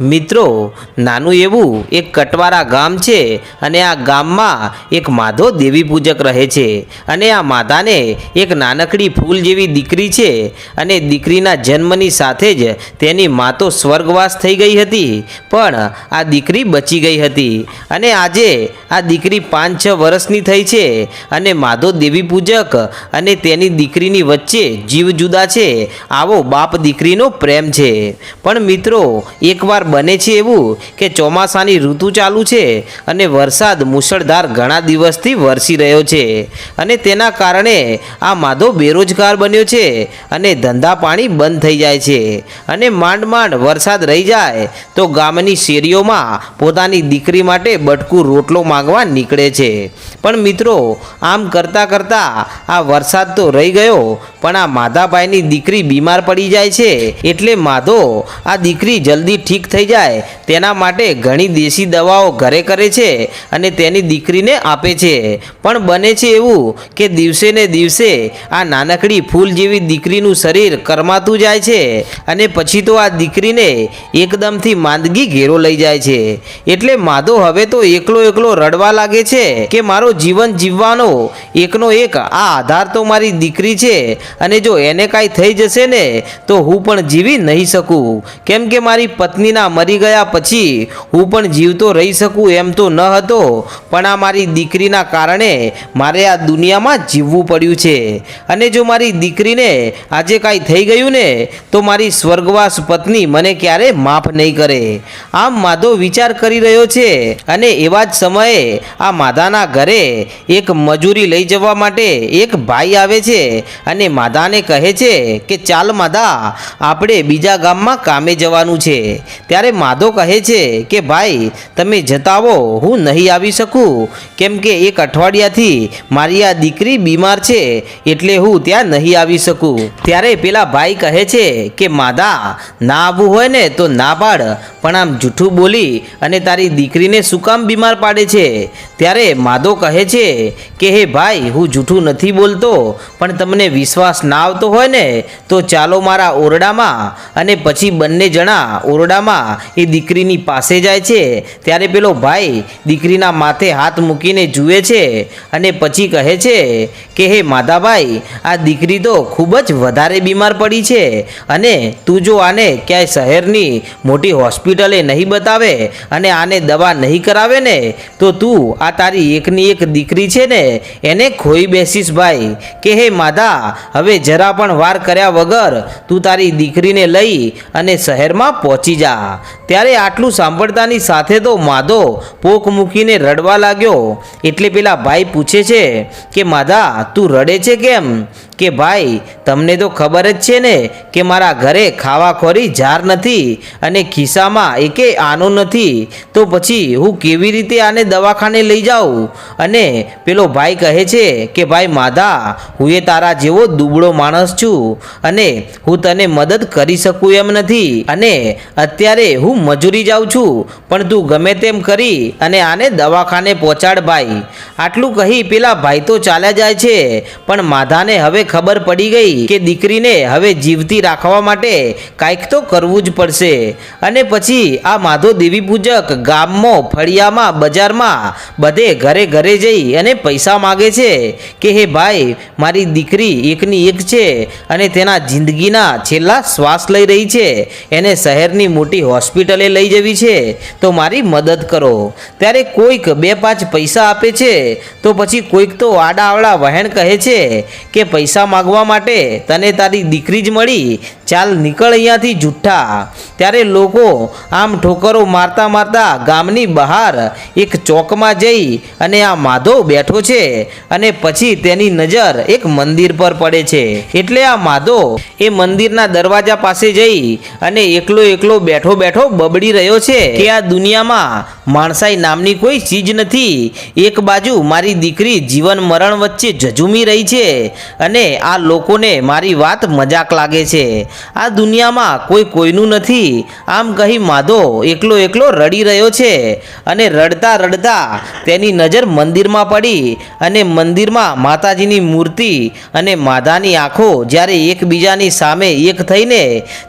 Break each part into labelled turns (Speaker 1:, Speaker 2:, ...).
Speaker 1: મિત્રો, નાનું એવું એક કટવારા ગામ છે અને આ ગામમાં એક માધો દેવી પૂજક રહે છે અને આ માધાને એક નાનકડી ફૂલ જેવી દીકરી છે અને દીકરીના જન્મની સાથે જ તેની મા તો સ્વર્ગવાસ થઈ ગઈ હતી, પણ આ દીકરી બચી ગઈ હતી અને આજે આ દીકરી પાંચ છ વર્ષની થઈ છે અને માધો દેવી પૂજક અને તેની દીકરીની વચ્ચે જીવ જુદા છે, આવો બાપ દીકરીનો પ્રેમ છે. પણ મિત્રો, એકવાર બને છે એવું કે ચોમાસાની ઋતુ ચાલુ છે અને વરસાદ મુશળધાર ઘણા દિવસથી વરસી રહ્યો છે. અને તેના કારણે આ માધો બેરોજગાર બન્યો છે અને ધંધા પાણી બંધ થઈ જાય છે. અને માંડ માંડ વરસાદ રહી જાય તો ગામની શેરીઓમાં પોતાની દીકરી માટે બટકું રોટલો માંગવા નીકળે છે. પણ મિત્રો, આમ કરતાં કરતાં આ વરસાદ તો રહી ગયો, પણ આ માધાભાઈની દીકરી બીમાર પડી જાય છે. એટલે માધો, આ દીકરી જલ્દી ઠીક થઈ જાય. તેના માટે ઘણી દેશી દવાઓ ઘરે કરે છે અને તેની દીકરીને આપે છે. પણ બને છે એવું કે દિવસે ને દિવસે આ નાનકડી ફૂલ જેવી દીકરીનું શરીર કરમાતું જાય છે અને પછી તો આ દીકરીને એકદમથી માંદગી ઘેરો લઈ જાય છે. એટલે માધો હવે તો એકલો એકલો રડવા લાગે છે કે મારો જીવન જીવવાનો એકનો એક આ આધાર તો મારી દીકરી છે અને જો એને કાંઈ થઈ જશે ને તો હું પણ જીવી નહીં શકું. કેમ કે મારી પત્નીના મરી ગયા પછી હું પણ જીવતો રહી શકું એમ તો ન હતો. પણ આ મારી દીકરીના કારણે મારે આ દુનિયામાં જીવવું પડ્યું છે. અને જો મારી દીકરીને આજે કાંઈ થઈ ગયું ને, તો મારી સ્વર્ગવાસ પત્ની મને ક્યારે માફ નહીં કરે. આમ માધો વિચાર કરી રહ્યો છે અને એવા જ સમયે આ માધાના ઘરે એક મજૂરી લઈ જવા માટે એક ભાઈ આવે છે અને માધાને કહે છે કે, ચાલ માધા આપણે બીજા ગામમાં કામે જવાનું છે. ત્યારે માધો કહે છે કે, ભાઈ, તમે જતાવો, હું નહીં આવી શકું. કેમ કે એક અઠવાડિયાથી મારી આ દીકરી બીમાર છે, એટલે હું ત્યાં નહીં આવી શકું. ત્યારે પેલા ભાઈ કહે છે કે માધા ના આવવું હોય ને તો ના પાડ. પણ આમ જૂઠું બોલી અને તારી દીકરીને શું કામ બીમાર પાડે છે? ત્યારે માધો કહે છે કે, હે ભાઈ, હું જૂઠું નથી બોલતો, પણ તમને વિશ્વાસ ના આવતો હોય ને, તો ચાલો મારા ઓરડામાં અને પછી બંને જણા ઓરડામાં એ દીકરીની પાસે જાય છે. ત્યારે પેલો ભાઈ દીકરીના માથે હાથ મૂકીને જુએ છે અને પછી કહે છે કે, હે માધાભાઈ, આ દીકરી તો ખૂબ જ વધારે બીમાર પડી છે અને તું જો આને ક્યાંય શહેરની મોટી હોસ્પિટલે નહીં બતાવે અને આને દવા નહીં કરાવે ને, તો તું આ તારી એકની એક દીકરી છે ને, એને ખોઈ બેસીશ ભાઈ. કે, હે માધા, હવે જરા પણ વાર કર્યા વગર તું તારી દીકરીને લઈ અને શહેરમાં પહોંચી જા. ત્યારે આટલું સાંભળતાની સાથે તો માધો પોક મૂકીને રડવા લાગ્યો. એટલે પેલા ભાઈ પૂછે છે કે, માધા, તું રડે છે કેમ? કે ભાઈ, તમને તો ખબર જ છે ને કે મારા ઘરે ખાવાખોરી જાર નથી અને ખિસ્સામાં એકે આનો નથી. તો પછી હું કેવી રીતે આને દવાખાને લઈ જાઉં? અને પેલો ભાઈ કહે છે કે, ભાઈ માધા, હું એ તારા જેવો દુબળો માણસ છું અને હું તને મદદ કરી શકું એમ નથી. અને અત્યારે હું મજૂરી જાઉં છું, પણ તું ગમે તેમ કરી અને આને દવાખાને પહોંચાડ ભાઈ. આટલું કહી પેલા ભાઈ તો ચાલ્યા જાય છે, પણ માધાને હવે ખબર પડી ગઈ કે દીકરીને હવે જીવતી રાખવા માટે કાંઈક તો કરવું જ પડશે. અને પછી આ માધો દેવી પૂજક ગામમાં, ફળિયામાં, બજારમાં બધે ઘરે ઘરે જઈ અને પૈસા માગે છે કે, હે ભાઈ, મારી દીકરી એકની એક છે અને તેના જિંદગીના છેલ્લા શ્વાસ લઈ રહી છે. એને શહેરની મોટી હોસ્પિટલે લઈ જવી છે. તો મારી મદદ કરો. ત્યારે કોઈક બે પાંચ પૈસા આપે છે. તો પછી કોઈક તો આડાવડા વહેણ કહે છે કે, પૈસા માગવા માટે તને તારી દીકરી જ મળી. ચાલ નીકળ અહીંયાથી જુઠ્ઠા. ત્યારે લોકો આમ ઠોકરો મારતા મારતા ગામની બહાર એક ચોકમાં જઈ અને આ માધવ બેઠો છે અને પછી તેની નજર એક મંદિર પર પડે છે. એટલે આ માધવ એ મંદિરના દરવાજા પાસે જઈ અને એકલો એકલો બેઠો બેઠો બબડી રહ્યો છે કે આ દુનિયામાં માણસાઈ નામની કોઈ ચીજ નથી. એક બાજુ મારી દીકરી જીવન મરણ વચ્ચે ઝઝૂમી રહી છે અને આ લોકોને મારી વાત મજાક લાગે છે. આ દુનિયામાં કોઈ કોઈનું નથી. આમ કહી માધો, એકલો એકલો રડી રહ્યો છે અને રડતા રડતા તેની નજર મંદિરમાં પડી અને મંદિરમાં માતાજીની મૂર્તિ અને માધાની આંખો જ્યારે એકબીજાની સામે એક થઈને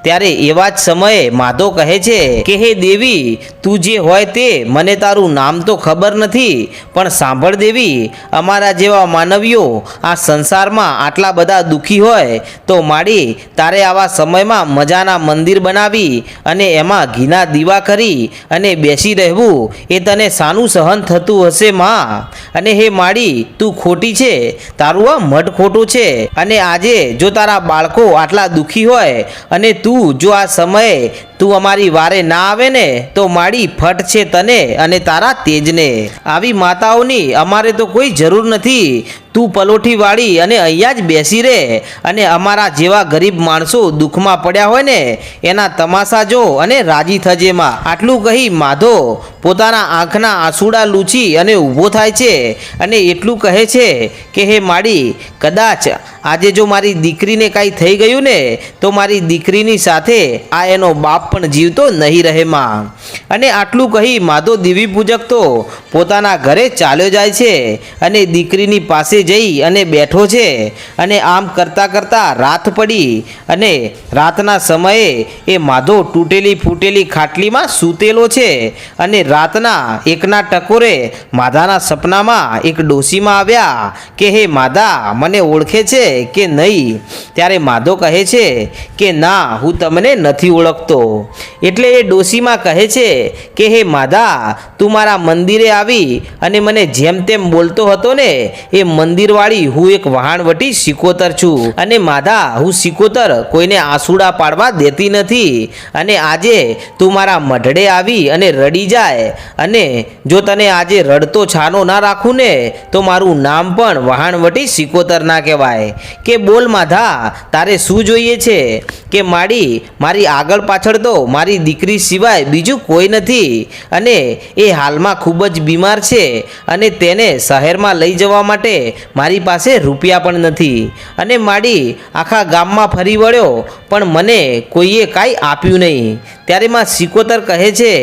Speaker 1: ત્યારે એવા જ સમયે માધો કહે છે કે, હે દેવી, તું જે હોય તે મને તારું નામ તો ખબર નથી, પણ સાંભળ દેવી, અમારા જેવા માનવીઓ આ સંસારમાં આટલા બધા દુઃખી હોય તો માડી તારે આવા સમયમાં મજાના મંદિર બનાવી અને એમાં ઘીના દીવા કરી અને બેસી રહેવું એ તને સાનું સહન થતું હશે માં. અને હે માડી, તું ખોટી છે, તારું આ મઢ ખોટું છે. અને આજે જો તારા બાળકો આટલા દુઃખી હોય, અને તું જો આ સમયે તું અમારી વારે ના આવે ને, તો માડી ફટ છે તને અને તારા તેજને. આવી માતાઓની અમારે તો કોઈ જરૂર નથી. તું પલોઠી વાળી અને અહીંયા જ બેસી રહે અને અમારા જેવા ગરીબ માણસો દુઃખમાં પડ્યા હોય ને, એના તમાશા જો અને રાજી થજે માં. આટલું કહી માધો પોતાના આંખના આંસુડા લૂછી અને ઊભો થાય છે અને એટલું કહે છે કે, હે માડી, કદાચ આજે જો મારી દીકરીને કાંઈ થઈ ગયું ને, તો મારી દીકરીની સાથે આ એનો બાપ પણ જીવતો નહીં રહે માં. અને આટલું કહી માધો દેવી પૂજક તો પોતાના ઘરે ચાલ્યો જાય છે અને દીકરીની પાસે જઈ અને બેઠો છે અને આમ કરતાં કરતાં રાત પડી અને રાતના સમયે એ માધો તૂટેલી ફૂટેલી ખાટલીમાં સૂતેલો છે અને રાતના એકના ટકોરે માધાના સપનામાં એક ડોશીમાં આવ્યા કે, હે માધા, મને ઓળખે છે કે નહીં? ત્યારે માધો કહે છે કે, ના, હું તમને નથી ઓળખતો. એટલે એ ડોશીમાં કહે છે કે, હે માધા, તું મારા મંદિરે આવી અને મને જેમ તેમ બોલતો હતો ને, એ મંદિરવાળી હું એક વહાણવટી સિકોતર છું. અને માધા, હું સિકોતર કોઈને આંસુડા પાડવા દેતી નથી. અને આજે તું મારા મઢડે આવી અને રડી જાય. અને જો તને આજે રડતો છાનો ના રાખું ને, તો મારું નામ પણ વહાણવટી સિકોતર ના કહેવાય. કે બોલ માધા, તારે શું જોઈએ છે? કે માડી, મારી આગળ પાછળ તો મારી દીકરી સિવાય બીજું કોઈ નથી. અને એ હાલમાં ખૂબ જ બીમાર છે અને તેને શહેરમાં લઈ જવા માટે મારી પાસે રૂપિયા પણ નથી. અને માડી આખા ગામમાં ફરી વળ્યો, પણ મને કોઈએ કાંઈ આપ્યું નહીં. ત્યારે માં સિકોતર કહે છે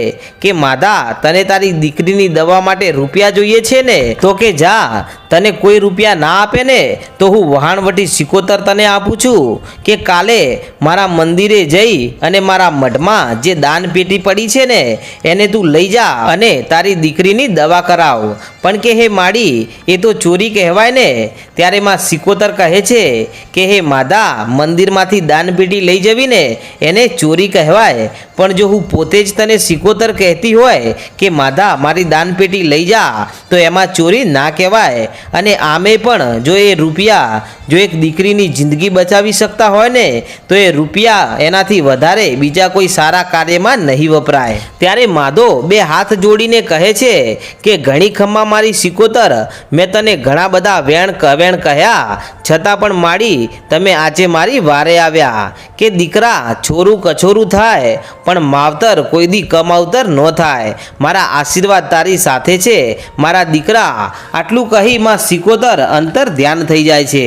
Speaker 1: કે, માદા, તને તારી દીકરીની દવા માટે રૂપિયા જોઈએ છે ને? તો કે, જા તને કોઈ રૂપિયા ના આપે ને તો હું વહાણવટી સિકોતર તને આપું છું કે કાલે મારા મંદિરે જઈ અને મારા મઢમાં જે દાન પેટી પડી છે ને, એને તું લઈ જા અને તારી દીકરીની દવા કરાવ. પણ કે હે માડી, એ તો ચોરી કહેવાય ને? ત્યારે માં સિકોતર કહે છે કે હે માદા, મંદિરમાંથી દાન પેટી લઈ જવી ને, એને ચોરી કહેવાય. પણ જો હું પોતે જ તને સિકોતર કહેતી હોય કે માધા મારી દાનપેટી લઈ જા, તો એમાં ચોરી ના કહેવાય. અને આમે પણ જો એ રૂપિયા, જો એક દીકરીની જિંદગી બચાવી શકતા હોય ને, તો એ રૂપિયા એનાથી વધારે બીજા કોઈ સારા કાર્યમાં નહીં વપરાય. ત્યારે માધો બે હાથ જોડીને કહે છે કે, ઘણી ખમ્મા મારી સિકોતર. મેં તને ઘણા બધા વેણ કવેણ કહ્યા. છતાં પણ માડી, તમે આજે મારી વારે આવ્યા કે દીકરા, છોરું કછોરું થાય, પણ માવતર કોઈ દી કમાવતર ન થાય. મારા આશીર્વાદ તારી સાથે છે. મારા દીકરા, આટલું કહી માં સિકોતર અંતર ધ્યાન થઈ જાય છે.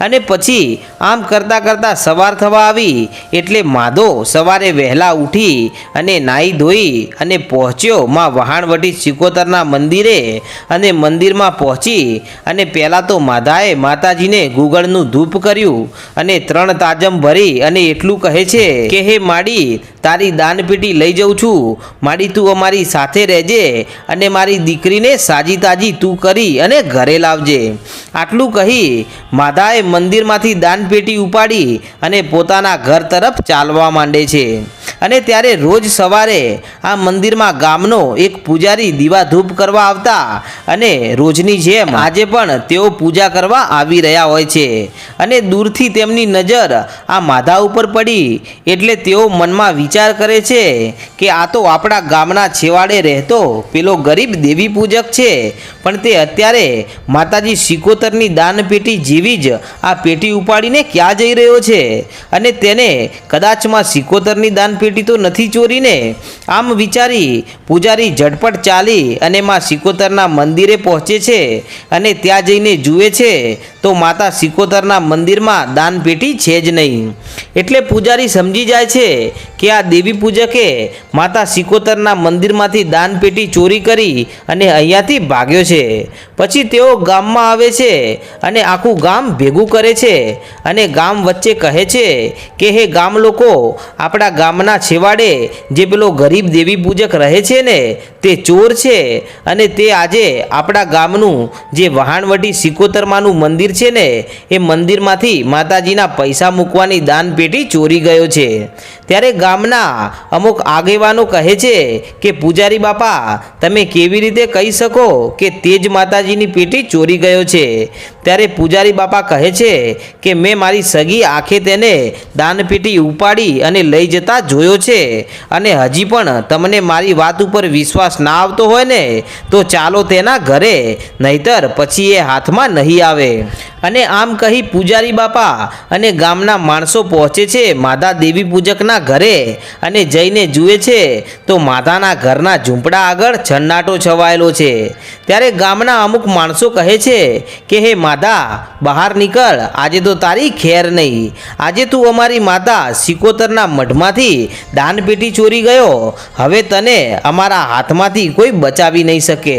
Speaker 1: અને પછી આમ કરતાં કરતાં સવાર થવા આવી, એટલે માધો સવારે વહેલા ઉઠી અને નાહી ધોઈ અને પહોંચ્યો માં વહાણવટી સિકોતરના મંદિરે. અને મંદિરમાં પહોંચી અને પહેલાં તો માધાએ માતાજીને ગુગળનું ધૂપ કર્યું અને ત્રણ તાજમ ભરી અને એટલું કહે છે કે, હે માડી, તારી દાનપેટી લઈ જઉં છું. માડી, તું અમારી સાથે રહેજે અને મારી દીકરીને સાજી તાજી તું કરી અને ઘરે લાવજે. આટલું કહી માધાએ મંદિરમાંથી દાનપેટી ઉપાડી અને પોતાના ઘર તરફ ચાલવા માંડે છે. અને ત્યારે રોજ સવારે આ મંદિરમાં ગામનો એક પૂજારી દીવાધૂપ કરવા આવતા અને રોજની જેમ આજે પણ તેઓ પૂજા કરવા આવી રહ્યા હોય છે. અને દૂરથી તેમની નજર આ માધા ઉપર પડી એટલે તેઓ મનમાં વિચાર કરે છે કે આ તો આપણા ગામના છેવાડે રહેતો પેલો ગરીબ દેવી પૂજક છે. પણ તે અત્યારે માતાજી સિકોતરની દાનપેટી જેવી જ આ પેટી ઉપાડીને ક્યાં જઈ રહ્યો છે? અને તેને કદાચમાં સિકોતરની દાન પેટી તો નથી ચોરીને? આમ વિચારી પૂજારી ઝટપટ ચાલી અને માં સિકોતરના મંદિરે પહોંચે છે અને ત્યાં જઈને જુએ છે, તો માતા સિકોતરના મંદિરમાં દાન પેટી છે જ નહીં. એટલે પૂજારી સમજી જાય છે કે આ દેવી પૂજકે માતા સિકોતરના મંદિરમાંથી દાનપેટી ચોરી કરી અને અહીંયાથી ભાગ્યો છે. પછી તેઓ ગામમાં આવે છે અને આખું ગામ ભેગું કરે છે અને ગામ વચ્ચે કહે છે કે, હે ગામ લોકો, આપણા ગામના છેવાડે જે પેલો ગરીબ દેવી પૂજક રહે છે ને, તે ચોર છે અને તે આજે આપણા ગામનું જે વહાણવટી સિકોતરમાનું મંદિર છે ને, એ મંદિરમાંથી માતાજીના પૈસા મૂકવાની દાનપેટી ચોરી ગયો છે. ત્યારે ગામના અમુક આગેવાનો કહે છે કે, પૂજારી બાપા, તમે કેવી રીતે કહી શકો કે તે જ માતાજીની પેટી ચોરી ગયો છે? ત્યારે પૂજારી બાપા કહે છે કે, મેં મારી સગી આંખે તેને દાન પેટી ઉપાડી અને લઈ જતા જોયો છે અને હજી પણ તમને મારી વાત ઉપર વિશ્વાસ ના આવતો હોય ને, તો ચાલો તેના ઘરે, નહીતર પછી એ હાથમાં નહીં આવે. અને આમ કહી પૂજારી બાપા અને ગામના માણસો પહોંચે છે માતા દેવી પૂજકના ઘરે. અને જઈને જુએ છે, તો માતાના ઘરના ઝૂંપડા આગળ છન્નાટો છવાયેલો છે. ત્યારે ગામના અમુક માણસો કહે છે કે, હે માતા, બહાર નીકળ. આજે તો તારી ખેર નહીં. આજે તું અમારી માતા સિકોતરના મઢમાંથી દાનપેટી ચોરી ગયો. હવે તને અમારા હાથમાંથી કોઈ બચાવી નહીં શકે.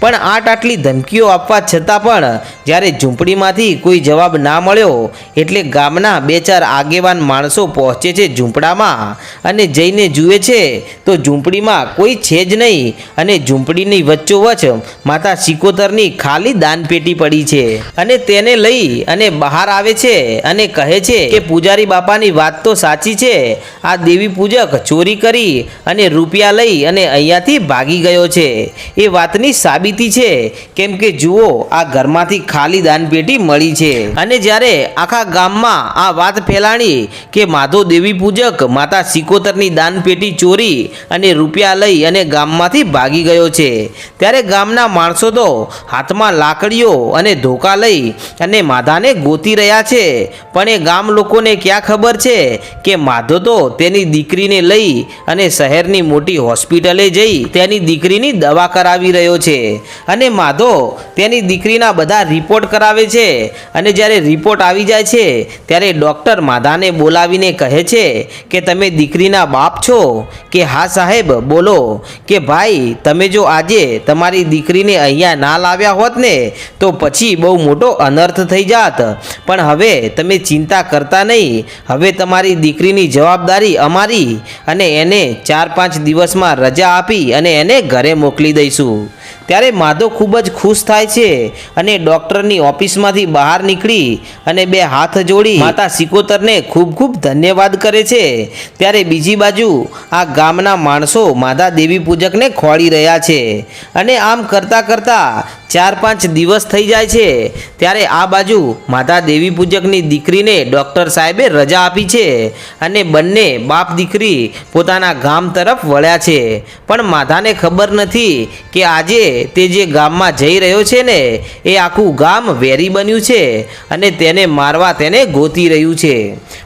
Speaker 1: પણ આટ આટલી ધમકીઓ આપવા છતાં પણ જ્યારે ઝૂંપડીમાંથી કોઈ જવાબ ના મળ્યો, એટલે ગામના બે ચાર આગેવાન માણસો પહોંચે છે ઝૂંપડામાં. અને જઈને જુએ છે, તો ઝૂંપડીમાં કોઈ છે જ નહીં. અને ઝૂંપડીની વચ્ચોવચ માતા સિકોતરની ખાલી દાનપેટી પડી છે. અને તેને લઈ અને બહાર આવે છે અને કહે છે કે, પૂજારી બાપાની વાત તો સાચી છે. આ દેવી પૂજક ચોરી કરી અને રૂપિયા લઈ અને અહીંયાથી ભાગી ગયો છે. એ વાતની સાબિતી છે. કેમ કે જુઓ, આ ઘરમાંથી ખાલી દાનપેટી મળી છે. અને જ્યારે આખા ગામમાં આ વાત ફેલાણી કે, માધો દેવી પૂજક માતા સિકોતરની દાનપેટી ચોરી અને રૂપિયા લઈ અને ગામમાંથી ભાગી ગયો છે. ત્યારે ગામના માણસો તો હાથમાં લાકડીઓ અને ધોકા લઈ અને માધાને ગોતી રહ્યા છે. પણ એ ગામ લોકોને ક્યાં ખબર છે કે માધો તો તેની દીકરીને લઈ અને શહેરની મોટી હોસ્પિટલે જઈ તેની દીકરીની દવા કરાવી રહ્યો છે. અને માધો તેની દીકરીના બધા રિપોર્ટ કરાવે છે. અને જ્યારે રિપોર્ટ આવી જાય છે, ત્યારે ડૉક્ટર માધાને બોલાવીને કહે છે કે તમે દીકરીના બાપ છો? કે હા સાહેબ, બોલો. કે ભાઈ, તમે જો આજે તમારી દીકરીને અહીંયા ના લાવ્યા હોત ને, તો પછી બહુ મોટો અનર્થ થઈ જાત. પણ હવે તમે ચિંતા કરતા નહીં. હવે તમારી દીકરીની જવાબદારી અમારી અને એને ચાર પાંચ દિવસમાં રજા આપી અને એને ઘરે મોકલી દઈશું. ત્યારે માધવ ખૂબ જ ખુશ થાય છે અને ડૉક્ટરની ઓફિસમાંથી બહાર નીકળી અને બે હાથ જોડી માતા સિકોતરને ખૂબ ખૂબ ધન્યવાદ કરે છે. ત્યારે બીજી બાજુ આ ગામના માણસો માતા દેવી પૂજકને ખોળી રહ્યા છે. અને આમ કરતાં કરતાં ચાર પાંચ દિવસ થઈ જાય છે, ત્યારે આ બાજુ માતા દેવી પૂજકની દીકરીને ડૉક્ટર સાહેબે રજા આપી છે અને બંને બાપ દીકરી પોતાના ગામ તરફ વળ્યા છે. પણ માધાને ખબર નથી કે આજે તે જે ગામમાં જઈ રહ્યો છે ને, એ આખું ગામ વેરી બન્યું છે અને તેને મારવા તેને ગોતી રહ્યું છે.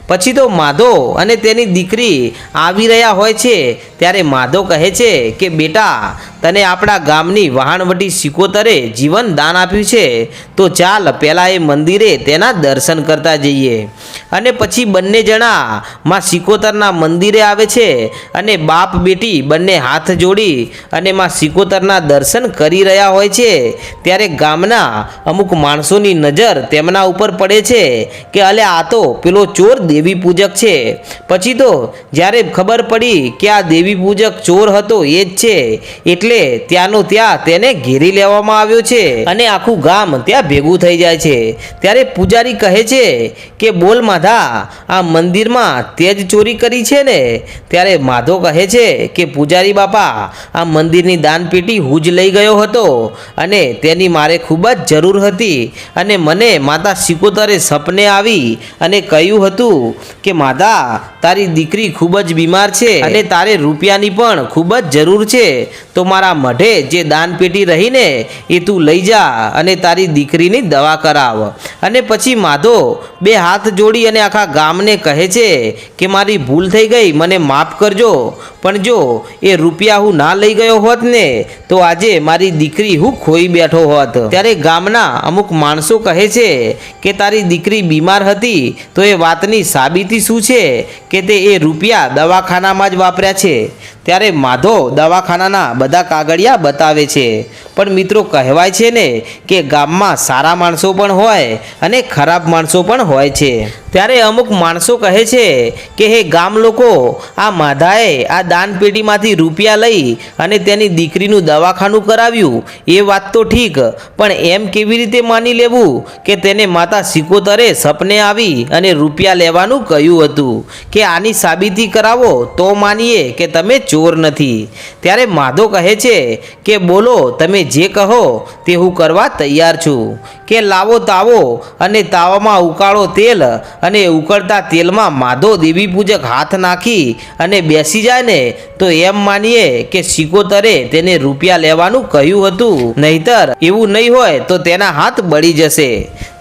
Speaker 1: પછી તો માધો અને તેની દીકરી આવી રહ્યા હોય છે, ત્યારે માધો કહે છે કે, બેટા તને આપણા ગામની વહાણવટી સિકોતરે જીવન દાન આપ્યું છે, તો ચાલ પહેલાં એ મંદિરે તેના દર્શન કરતા જઈએ. અને પછી બંને જણા માં સિકોતરના મંદિરે આવે છે અને બાપ બેટી બંને હાથ જોડી અને માં સિકોતરના દર્શન કરી રહ્યા હોય છે, ત્યારે ગામના અમુક માણસોની નજર તેમના ઉપર પડે છે કે અલે આ તો પેલો ચોર દેવી પૂજક છે. પછી તો જ્યારે ખબર પડી કે આ દેવી પૂજક ચોર હતો એ જ છે, એટલે ત્યાંનો ત્યાં તેને ઘેરી લેવામાં આવ્યો છે અને આખું ગામ ત્યાં ભેગું થઈ જાય છે. ત્યારે પૂજારી કહે છે કે, બોલ માધા, આ મંદિરમાં તે જ ચોરી કરી છે ને? ત્યારે માધો કહે છે કે, પૂજારી બાપા, આ મંદિરની દાનપેટી હું જ લઈ ગયો હતો અને તેની મારે ખૂબ જ જરૂર હતી અને મને માતા સિકોતરે સપને આવી અને કહ્યું હતું કે, માધા, તારી દીકરી ખૂબ જ બીમાર છે અને તારે રૂપિયાની પણ ખૂબ જ જરૂર છે. તો મારા મઢે જે દાનપેટી રહીને એ તું લઈ જા અને તારી દીકરીની દવા કરાવ. અને પછી માધો, બે હાથ જોડી અને આખા ગામને કહે છે કે મારી ભૂલ થઈ ગઈ, મને માફ કરજો. પણ જો એ રૂપિયા હું ના લઈ ગયો હોત ને, તો આજે મારી દીકરી હું ખોઈ બેઠો હોત. ત્યારે ગામના અમુક માણસો કહે છે કે તારી દીકરી બીમાર હતી, તો એ વાતની સાબિતી શું છે કે તે એ રૂપિયા દવાખાનામાં જ વાપર્યા છે? ત્યારે માધો દવાખાનાના બધા કાગળિયા બતાવે છે. પણ મિત્રો કહેવાય છે ને કે ગામમાં સારા માણસો પણ હોય અને ખરાબ માણસો પણ હોય છે. ત્યારે અમુક માણસો કહે છે કે, હે ગામ લોકો, આ માધાએ આ દાનપેટીમાંથી રૂપિયા લઈ અને તેની દીકરીનું દવાખાનું કરાવ્યું. એ વાત તો ઠીક, પણ એમ કેવી રીતે માની લેવું કે તેને માતા સિકોતરે સપને આવી અને રૂપિયા લેવાનું કહ્યું હતું? કે આની સાબિતી કરાવો તો માનીએ કે તમે ચોર નથી. ત્યારે માધો કહે છે કે, બોલો, તમે જે કહો તે હું કરવા તૈયાર છું. કે લાવો તાવો અને તાવામાં ઉકાળો તેલ અને ઉકળતા તેલમાં માધો દેવી પૂજક હાથ નાખી અને બેસી જાય ને તો એમ માનીએ કે સિકોતરે તેને રૂપિયા લેવાનું કહ્યું હતું. નહીતર એવું નહીં હોય તો તેના હાથ બળી જશે.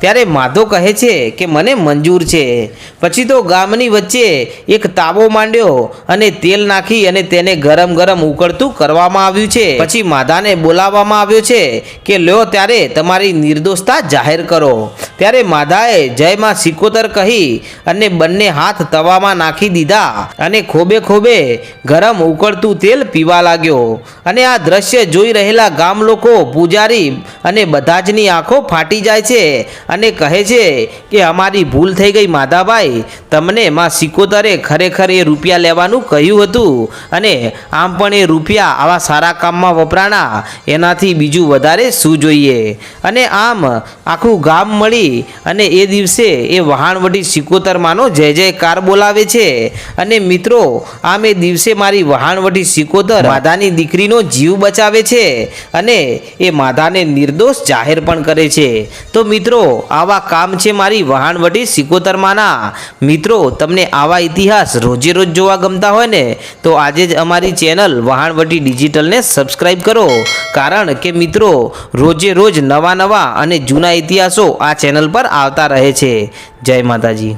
Speaker 1: ત્યારે માધો કહે છે કે મને મંજૂર છે. પછી તો ગામની વચ્ચે એક તાવો માંડ્યો અને તેલ નાખી અને તેને ગરમ ગરમ ઉકળતું કરવામાં આવ્યું છે. પછી માધાને બોલાવવામાં આવ્યો છે કે, લ્યો ત્યારે તમારી નિર્દોષતા જાહેર કરો. ત્યારે માધાએ જયમાં સિકોતર કહી અને બંને હાથ તવામાં નાખી દીધા અને ખોબે ખોબે ગરમ ઉકળતું તેલ પીવા લાગ્યો. અને આ દ્રશ્ય જોઈ રહેલા ગામ લોકો પૂજારી અને બધા જની આંખો ફાટી જાય છે. અને કહે છે કે અમારી ભૂલ થઈ ગઈ માધાભાઈ તમને માં સિકોતરે ખરેખર એ રૂપિયા લેવાનું કહ્યું હતું અને આમ પણ એ રૂપિયા આવા સારા કામમાં વપરાણા. એનાથી બીજું વધારે શું જોઈએ? અને આમ આખું ગામ મળી અને એ દિવસે એ વહાણવટી સિકોતરમાંનો જય જયકાર બોલાવે છે. અને મિત્રો, આમ એ દિવસે મારી વહાણવટી સિકોતર માધાની દીકરીનો જીવ બચાવે છે અને એ માધાને નિર્દોષ જાહેર પણ કરે છે. તો મિત્રો આવા કામ છે મારી વહાણવટી સિકોતરમાંના. મિત્રો, તમને આવા ઇતિહાસ રોજે રોજ જોવા ગમતા હોય ને, તો આજે જ અમારી ચેનલ વહાણવટી ડિજિટલને સબસ્ક્રાઈબ કરો. કારણ કે મિત્રો રોજે રોજ નવા નવા અને જૂના ઇતિહાસો આ ચેનલ પર આવતા રહે છે. જય માતાજી.